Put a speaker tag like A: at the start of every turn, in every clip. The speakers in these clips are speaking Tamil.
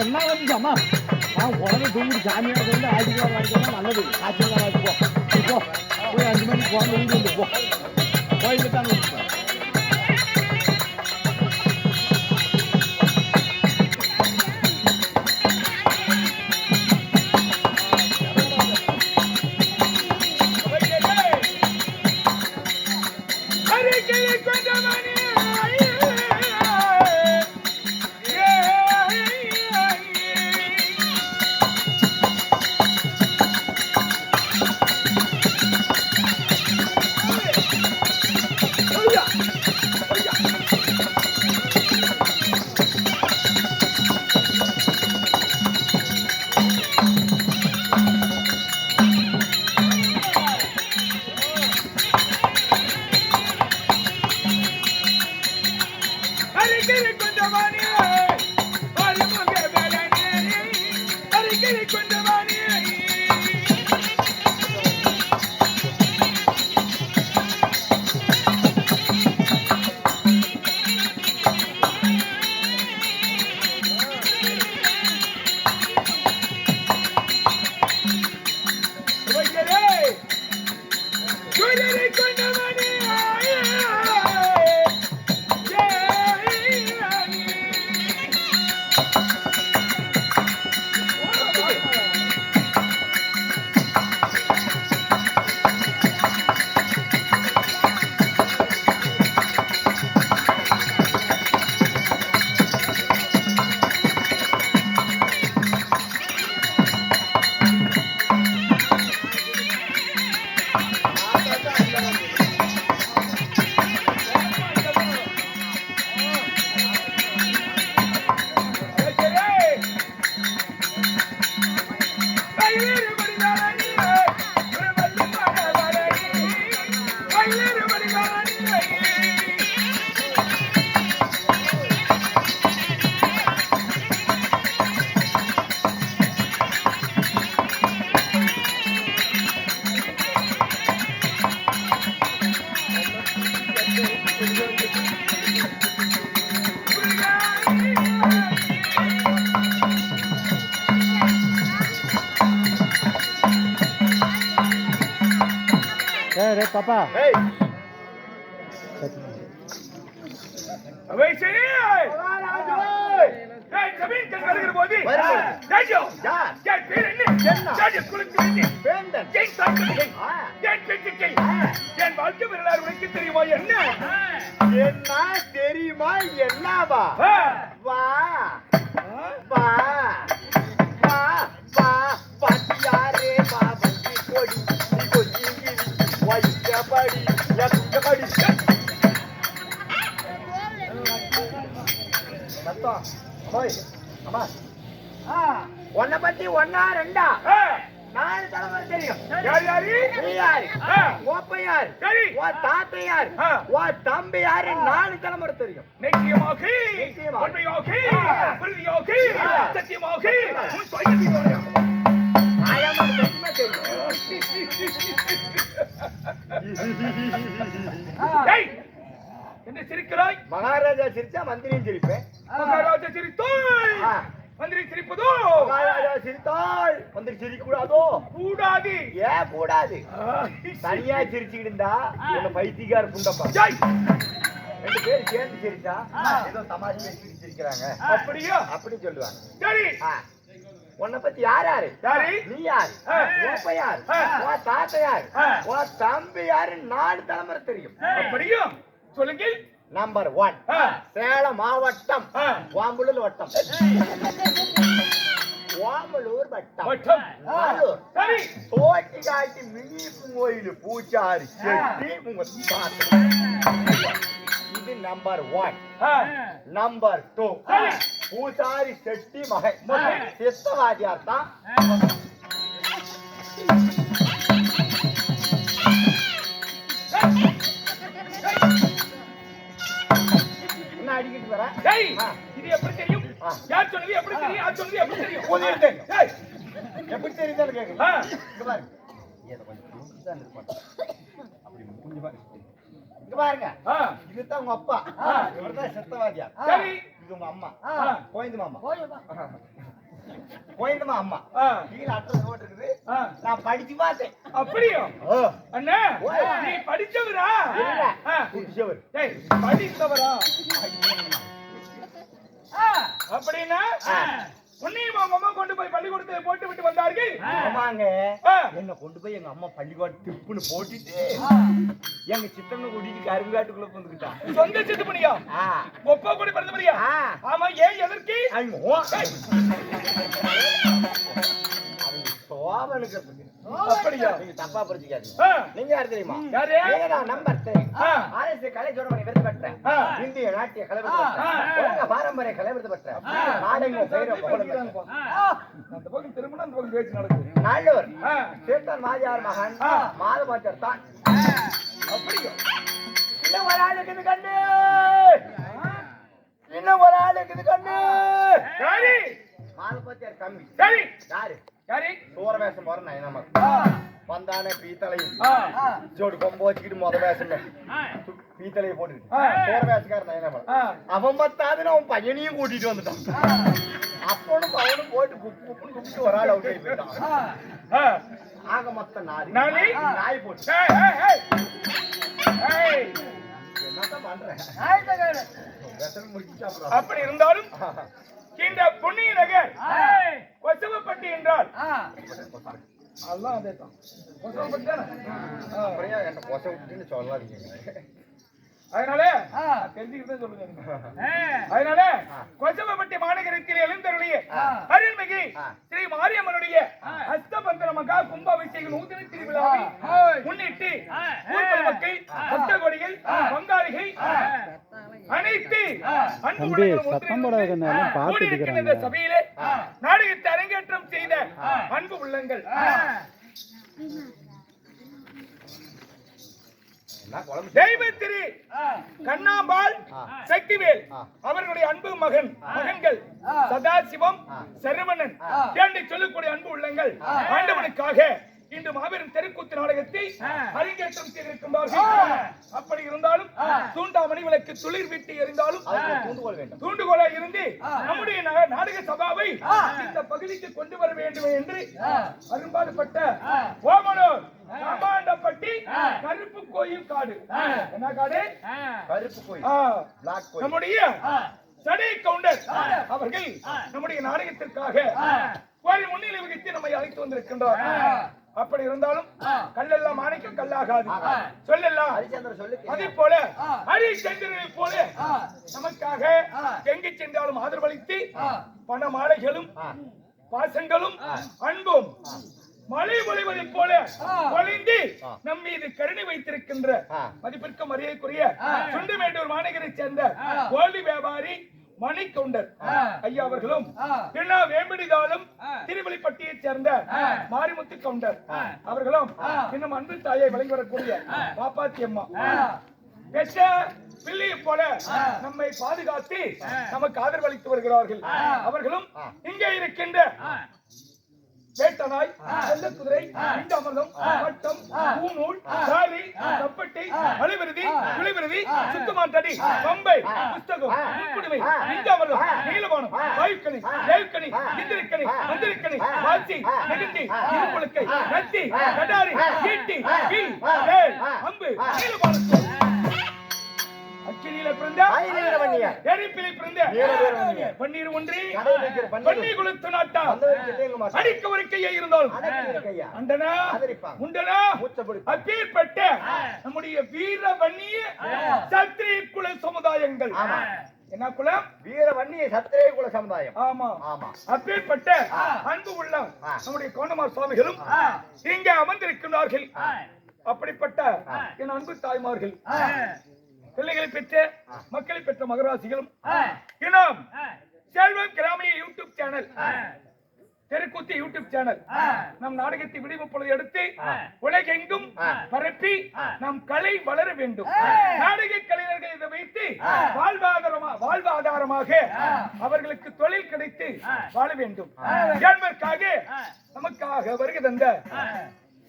A: என்ன வந்து நான் உடனே தூங்கிட்டு சாமியாக வந்து ஆட்சிக்கார வாங்கிக்கோமா நல்லது ஆட்சியில் வாங்கிக்கோ போ போய் அஞ்சு மணிக்கு போங்க வீடு வந்து போ கோயிலுக்கு தான்
B: அருகில் கொண்டவனே அருமுக உனக்கு தெரியுமா? என்ன?
C: என்ன? தெரியுமா? என்னவா? வா. உன்னை பத்தி ஒன்னா ரெண்டா. நாலு தலைமுறை தெரியும்.
B: யார் யாரு
C: நீ யாரு?
B: சரி.
C: உன் தாத்தையார்
B: ஆ.
C: உன் தம்பி யாரு? நாலு தலைமுறை தெரியும்.
B: நிச்சயமாக. உண்மையாக. உறுதியாக. சத்தியமாக உன் சொல்லி
C: ஆயாமா தெரியுமா தெரியும்.
B: ஏய் என்ன சிரிக்கிறாய்?
C: மகாராஜா சிரிச்சா மந்திரியும் சிரிப்பேன்.
B: மகாராஜா சிரித்தாய். மந்திரி சிரிப்பதோ
C: மகாராஜா சிரித்தாள் மந்திரி சிரிக்க கூடாதோ.
B: கூடாது
C: ஏன் கூடாது. தனியா சிரிச்சுக்கிட்டு இருந்தா உன்னை பைத்தியக்கார புண்டப்பா. ரெண்டு பேரும் சேர்ந்து சிரிச்சா? ஏதோ தமாஷ் பேசிட்டு சிரிக்கிறாங்க
B: அப்படியா?
C: அப்படி சொல்லுவாங்க.
B: சரி.
C: உன்னை பத்தி யார் யாரு?
B: யாரு?
C: நீ யாரு?
B: ஆ.
C: ஓப்ப யார். உன் தாத்தா யார். உன் தம்பி யாரு நாலு தலைமுறை தெரியும்.
B: அப்படியா? சொல்லுங்க
C: நம்பர் ஒன்
B: ஆ.
C: சேலம் மாவட்டம்
B: ஆ.
C: வாம்புலூர் வட்டம் ஓமலூர் வட்டம்
B: வட்டம்.
C: நாலூர்
B: சரி
C: தோட்டி காட்டி மினி கோயில் பூச்சாரி செட்டி உங்க தாத்தா. இது நம்பர் ஒன்
B: ஆ.
C: நம்பர் டூ
B: சரி.
C: பூசாரி செட்டி மகன்
B: மகன்.
C: சித்தவாதியார் தான் அடிக்கிட்டு வர
B: டேய்
C: ஆ.
B: இது எப்படி தெரியும். யார் சொன்னது எப்படி தெரியும்? யார் சொன்னது எப்படி தெரியும்?
C: உங்களுக்கு தெரியும்.
B: டேய்.
C: எப்படி தெரியுதான்னு கேக்குறீங்க
B: ஆ.
C: இங்க பாருங்க இதை கொஞ்சம் இருப்பாங்க. அப்படி பாருங்க இங்க பாருங்க. இதுதான் உங்க அப்பா. இவர்தான் சித்தவாதியார்.
B: சரி.
C: இது உங்க அம்மா. கோயந்து மாமா.
A: போயமா
C: கோயந்துமா அம்மா. கீழே அட்ரஸ் போட்டு இருக்குது. நான் படிச்சு பார்த்தேன்.
B: அப்படியா? அண்ணா. நீ படிச்சவரா? படித்தவரா? அப்படின்னா உன்னையும் உங்க அம்மா கொண்டு போய் பள்ளிக்கூடத்துல போட்டு விட்டு வந்தார்கள்.
C: ஆமாங்க. என்ன கொண்டு போய் எங்க அம்மா பள்ளிக்கூட திப்புன்னு போட்டுட்டு எங்க சித்தனை கூட்டிட்டு கரும்பு காட்டுக்குள்ள வந்துக்கிட்டான்
B: சொந்த சித்து பண்ணியா ஒப்பா கூட பிறந்த பண்ணியா. ஆமா ஏன் எதற்கு?
C: சோபனுக்கு
B: அப்படியா?
C: நீங்க தப்பா புரிஞ்சுக்காதீங்க.
B: ஆ.
C: நீங்க யார் தெரியுமா?
B: யாரு?
C: தான் நம்பர். ஆர்எஸ் கலை ஜோடமணி விருது. இந்திய நாட்டிய கலை விருது பாரம்பரிய கலை விருது பெற்ற நாடெங்கும் பெயர புகழ் பெற்ற
B: அந்த பக்கம் திருமணம் அந்த பக்கம் பேச்சு நடக்குது.
C: நல்லவர்
B: ஆ.
C: சேத்தன் மாஜியார் மகன். மாதபாச்சர் தான்.
B: அப்படியா.
C: இன்னும் ஒரு ஆள் இருக்குது கண்ணு. இன்னும் ஒரு ஆள் இருக்குது கண்ணு.
B: சரி
C: மாதபாச்சர் தம்பி.
B: சரி
C: யாரு?
B: சரி
C: சூர வேஷம் போற நயனமா வந்தானே பீத்தலை
B: ஆ.
C: ஜோடு கொம்ப வச்சுக்கிட்டு முத வேஷம். பீத்தலையை போட்டுக்கிட்டு.
B: ஆ.
C: சூர நயனமா. அவன் பத்தாதுன்னு அவன் பையனையும் கூட்டிட்டு வந்துட்டான். அப்பனும் அவனும் போட்டு குப்பு குப்புன்னு குப்பிட்டு ஒரு ஆள் அவுட் ஆகி போயிட்டான்.
B: ஆ.
C: ஆக மொத்த நாரி? நாய் போட்டு. என்னதான் பண்றேன்
B: அப்படி இருந்தாலும் இந்த புண்ணிய நகர் கொசவப்பட்டி என்றால். அதெல்லாம் அதே தான். கொசவப்பட்டி தானே?
C: விட்டுன்னு சொல்லாதீங்க.
B: அதனால நான் தெரிஞ்சுக்கிட்டு சொல்லுங்க அதனால கொசவப்பட்டி மாநகரத்தில் எழுந்தருளிய அருள்மிகு
C: ஆ.
B: ஸ்ரீ மாரியம்மனுடைய அஸ்தபந்தன மகா கும்பாபிஷேக நூதன திருவிழாவை முன்னிட்டு மக்கள் பக்த கொடிகள் பங்காளிகள்
A: தம்பி, சத்தம் நேரம் பார்த்துட்டு
B: சபையிலே. நாடகத்தை அரங்கேற்றம் செய்த அன்பு உள்ளங்கள்.
C: என்ன குழம்பு?
B: தெய்வ திரு கண்ணாம்பாள். சக்திவேல். அவர்களுடைய அன்பு மகன் மகன்கள் சதாசிவம் சரவணன் என்று சொல்லக்கூடிய அன்பு உள்ளங்கள். ஆண்டவனுக்காக இன்று மாபெரும் தெருக்கூத்து நாடகத்தை அரங்கேற்றம் செய்திருக்கின்றார்கள். அப்படி இருந்தாலும் தூண்டாமணி விளக்கு துளிர் விட்டு
C: ஒரு தூண்டுகோல் வேண்டும்
B: தூண்டுகோலா இருந்து நம்முடைய நாடக சபாவை இந்த பகுதிக்கு கொண்டு வர வேண்டும் என்று அரும்பாடுபட்ட ஓமனூர் ராமாண்டப்பட்டி கருப்பு கோயில் காடு. என்ன காடு?
C: கருப்பு கோயில்.
B: நம்முடைய சடை கவுண்டர் அவர்கள் நம்முடைய நாடகத்திற்காக கோயில் முன்னிலை வகித்து நம்மை அழைத்து வந்திருக்கின்றார். அப்படி இருந்தாலும் கல்லெல்லாம் மாணிக்கம் கல்லாகாது. சொல்லெல்லாம்
C: ஹரிச்சந்திர சொல்லு
B: அதே போல ஹரிச்சந்திரனை போல நமக்காக எங்கு சென்றாலும் ஆதரவளித்து பண மாலைகளும். பாசங்களும் அன்பும் மழை பொழிவதைப் போல பொழிந்து. நம் மீது கருணை வைத்திருக்கின்ற. மதிப்பிற்கு மரியாதைக்குரிய சுண்டுமேட்டூர் மாநகரைச் சேர்ந்த கோழி வியாபாரி மணிக்கவுண்டர் ஐயா அவர்களும் பின்னா வேம்படிதாலும் திருவள்ளிப்பட்டியைச் சேர்ந்த மாரிமுத்து கவுண்டர். அவர்களும் இன்னும் அன்பு தாயை வழங்கி வரக்கூடிய பாப்பாத்தி அம்மா. பெற்ற பிள்ளையை போல நம்மை பாதுகாத்து நமக்கு ஆதரவளித்து வருகிறார்கள். அவர்களும் இங்கே இருக்கின்ற வேட்டனாய் செல்லக்குதிரை இந்த அமர்தம் வட்டம் பூநூல் சாரி தப்பட்டை அலைவிருதி குளிவிருதி சுத்தமாட்டடி பம்பை புஸ்தகம் முக்குடுமை இந்த அமர்தம் நீலவானம் வாயுக்கணி தேவுக்கணி இந்திரிக்கணி மந்திரிக்கணி வாசி நெகிழ்ச்சி இருப்புழுக்கை நத்தி கடாரி ஈட்டி வில் வேல் அம்பு நீலவானத்தோல் பிறந்த. எரிப்பிலை பிறந்த. பன்னீர் ஒன்றி
C: பன்னீர்.
B: நாட்டா. அடிக்க ஒரு கையை அண்டனா. உண்டனா நம்முடைய வீர வன்னிய சத்திரிய குல சமுதாயங்கள். என்ன குலம்?
C: வீர வன்னிய சத்திரிய குல சமுதாயம்.
B: ஆமா.
C: ஆமா.
B: அப்பேற்பட்ட அன்பு உள்ள. நம்முடைய கோணமார் சுவாமிகளும் இங்கே அமர்ந்திருக்கிறார்கள் அப்படிப்பட்ட என் அன்பு தாய்மார்கள். பிள்ளைகளை பெற்ற மக்களை பெற்ற மகராசிகளும் இனம் செல்வம் கிராமிய யூடியூப் சேனல் தெருக்கூத்து யூடியூப் சேனல். நம் நாடகத்தை விடுவிப்பதை எடுத்து உலகெங்கும் பரப்பி நம் கலை வளர வேண்டும். நாடக கலைஞர்கள் இதை வைத்து வாழ்வாதாரமா வாழ்வாதாரமாக அவர்களுக்கு தொழில் கிடைத்து வாழ வேண்டும். என்பதற்காக நமக்காக வருகை தந்த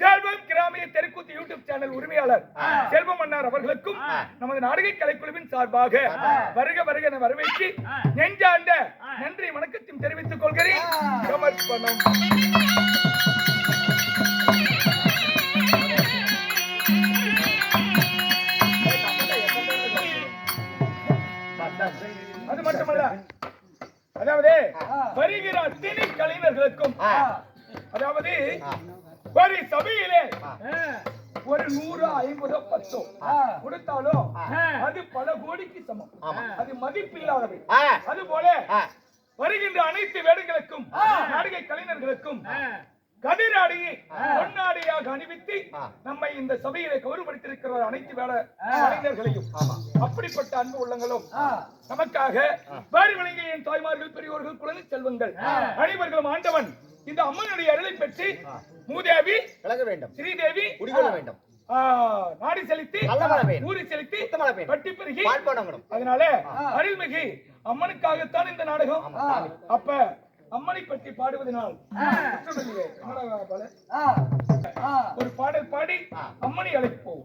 B: செல்வம் கிராமிய தெருக்கூத்து யூடியூப் சேனல் உரிமையாளர் செல்வம் அண்ணார் அவர்களுக்கும் நமது நாடக கலைக்குழுவின் சார்பாக வருக வருக என வரவேற்று நெஞ்சாண்ட நன்றி வணக்கத்தையும் தெரிவித்துக் கொள்கிறேன். அது மதிப்பில்லாதவை.
C: ஆ.
B: அது போல
C: ஆ.
B: வருகின்ற அனைத்து வேடங்களுக்கும் நாடக கலைஞர்களுக்கும் கதிராடியை பொன்னாடியாக அணிவித்து. நம்மை இந்த சபையிலே கௌரவப்படுத்தியிருக்கிற அனைத்து வேட கலைஞர்களையும். அப்படிப்பட்ட அன்பு உள்ளங்களும் நமக்காக வேறு விளங்கிய என் தாய்மார்கள் பெரியோர்கள் குழந்தை செல்வங்கள். அனைவர்களும் ஆண்டவன். இந்த அம்மனுடைய அருளை பெற்று மூதேவி
C: விலக வேண்டும்.
B: ஸ்ரீதேவி
C: குடிகொள்ள வேண்டும்.
B: நாடி செலுத்தி. ஊறி செலுத்தி. பட்டி பெருகி அதனால அருள்மிகு அம்மனுக்காகத்தான் இந்த நாடகம். அப்ப அம்மனை பற்றி பாடுவதனால்? ஒரு பாடல் பாடி அம்மனை அழைப்போம்.